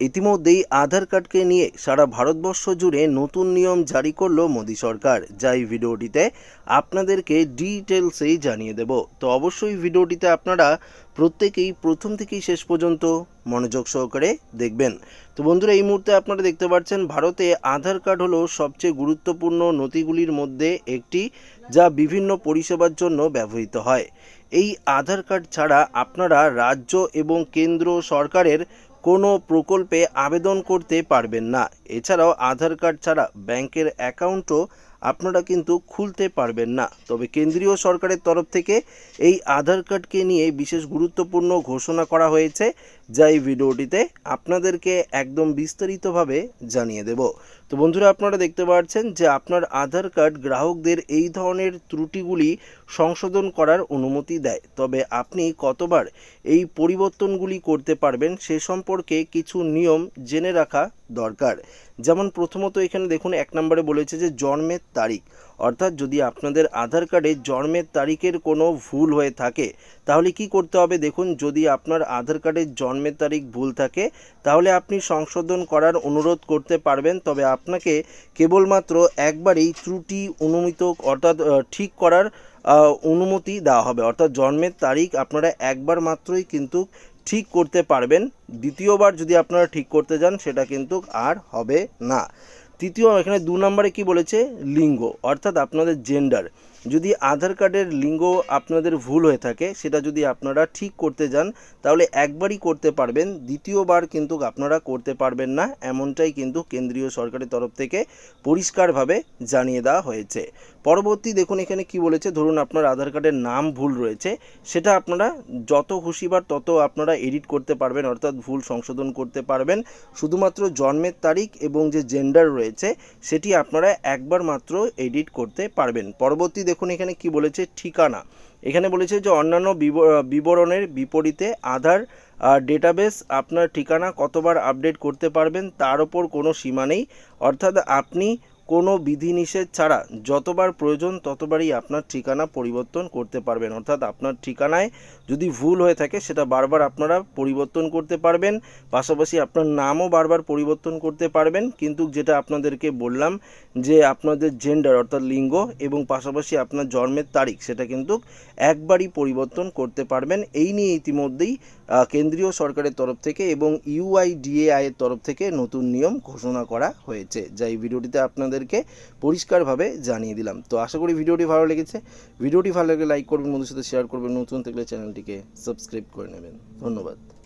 ইতিমধ্যেই আধার কার্ডকে নিয়ে সারা ভারতবর্ষ জুড়ে নতুন নিয়ম জারি করল মোদী সরকার। যা এই ভিডিওটিতে আপনাদেরকে ডিটেলসেই জানিয়ে দেব। তো অবশ্যই ভিডিওটিতে আপনারা প্রত্যেকেই প্রথম থেকেই শেষ পর্যন্ত মনোযোগ সহকারে দেখবেন। তো বন্ধুরা, এই মুহূর্তে আপনারা দেখতে পাচ্ছেন, ভারতে আধার কার্ড হলো সবচেয়ে গুরুত্বপূর্ণ নথিগুলির মধ্যে একটি, যা বিভিন্ন পরিষেবার জন্য ব্যবহৃত হয়। এই আধার কার্ড ছাড়া আপনারা রাজ্য এবং কেন্দ্র সরকারের কোনো প্রকল্পে আবেদন করতে পারবেন না। এছাড়াও আধার কার্ড ছাড়া ব্যাংকের অ্যাকাউন্টও আপনারা কিন্তু খুলতে পারবেন না। তবে কেন্দ্রীয় সরকারের তরফ থেকে এই আধার কার্ডকে নিয়ে বিশেষ গুরুত্বপূর্ণ ঘোষণা করা হয়েছে। যা এই ভিডিওটিতে আপনাদেরকে একদম বিস্তারিতভাবে জানিয়ে দেব। তো বন্ধুরা, আপনারা দেখতে পাচ্ছেন যে আপনার আধার কার্ড গ্রাহকদের এই ধরনের ত্রুটিগুলি সংশোধন করার অনুমতি দেয়। তবে আপনি কতবার এই পরিবর্তনগুলি করতে পারবেন সে সম্পর্কে কিছু নিয়ম জেনে রাখা দরকার। যেমন প্রথমত এখানে দেখুন, এক নম্বরে বলেছে যে জন্মের তারিখ। অর্থাৎ যদি আপনাদের আধার কার্ডে জন্মের তারিখের কোনো ভুল হয়ে থাকে, তাহলে কি করতে হবে দেখুন, যদি আপনার আধার কার্ডের জন্মের তারিখ ভুল থাকে, তাহলে আপনি সংশোধন করার অনুরোধ করতে পারবেন। তবে আপনাকে কেবলমাত্র একবারই ত্রুটি অনুমিত, অর্থাৎ ঠিক করার অনুমতি দেওয়া হবে। অর্থাৎ জন্মের তারিখ আপনারা একবার মাত্রই কিন্তু ঠিক করতে পারবেন। দ্বিতীয়বার যদি আপনারা ঠিক করতে যান, সেটা কিন্তু আর হবে না। তৃতীয় এখানে দু নম্বরে কি বলেছে? লিঙ্গ অর্থাৎ আপনাদের জেন্ডার যদি আধার কার্ডের লিঙ্গ আপনাদের ভুল হয়ে থাকে, সেটা যদি আপনারা ঠিক করতে যান, তাহলে একবারই করতে পারবেন, দ্বিতীয়বার কিন্তু আপনারা করতে পারবেন না, এমনটাই কিন্তু কেন্দ্রীয় সরকারের তরফ থেকে পরিষ্কারভাবে জানিয়ে দেওয়া হয়েছে। পরবর্তী দেখুন এখানে কি বলেছে, ধরুন আপনার আধার কার্ডের নাম ভুল রয়েছে, সেটা আপনারা যত খুশিবার তত আপনারা এডিট করতে পারবেন, অর্থাৎ ভুল সংশোধন করতে পারবেন। শুধুমাত্র জন্মের তারিখ এবং যে জেন্ডার রয়েছে, সেটি আপনারা একবার মাত্র এডিট করতে পারবেন। পরবর্তী দেখুন এখানে কি বলেছে, ঠিকানা। এখানে বলেছে যে অন্যান্য বিব- বিবরণের বিপরীতে আধার ডেটাবেস আপনার ঠিকানা কতবার আপডেট করতে পারবেন তার ওপর কোনো সীমা নেই। অর্থাৎ আপনি কোনো বিধিনিষেধ ছাড়া যতবার প্রয়োজন ততবারই আপনার ঠিকানা পরিবর্তন করতে পারবেন। অর্থাৎ আপনার ঠিকানায় যদি ভুল হয়ে থাকে, সেটা বারবার আপনারা পরিবর্তন করতে পারবেন। পাশাপাশি আপনার নামও বারবার পরিবর্তন করতে পারবেন। কিন্তু যেটা আপনাদেরকে বললাম যে আপনাদের জেন্ডার অর্থাৎ লিঙ্গ এবং পাশাপাশি আপনার জন্মের তারিখ, সেটা কিন্তু একবারই পরিবর্তন করতে পারবেন। এই নিয়ে ইতিমধ্যেই কেন্দ্রীয় সরকারের তরফ থেকে এবং ইউআইডিএআই এর তরফ থেকে নতুন নিয়ম ঘোষণা করা হয়েছে। যা এই ভিডিওটিতে আপনাদেরকে পরিষ্কারভাবে জানিয়ে দিলাম। তো আশা করি ভিডিওটি ভালো লেগেছে। ভিডিওটি ভালো লাগলে লাইক করবেন বন্ধুর সাথে শেয়ার করবেন, নতুন থাকলে চ্যানেলটিকে সাবস্ক্রাইব করে নেবেন। ধন্যবাদ।